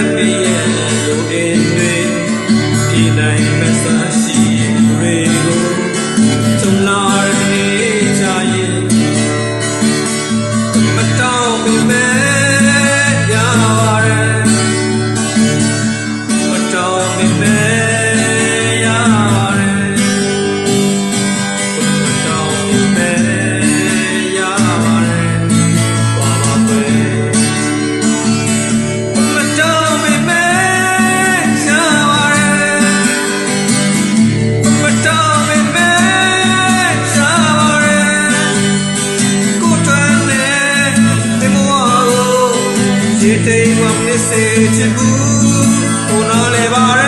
happy. Ditei-mă-mi se ce bun, un alevar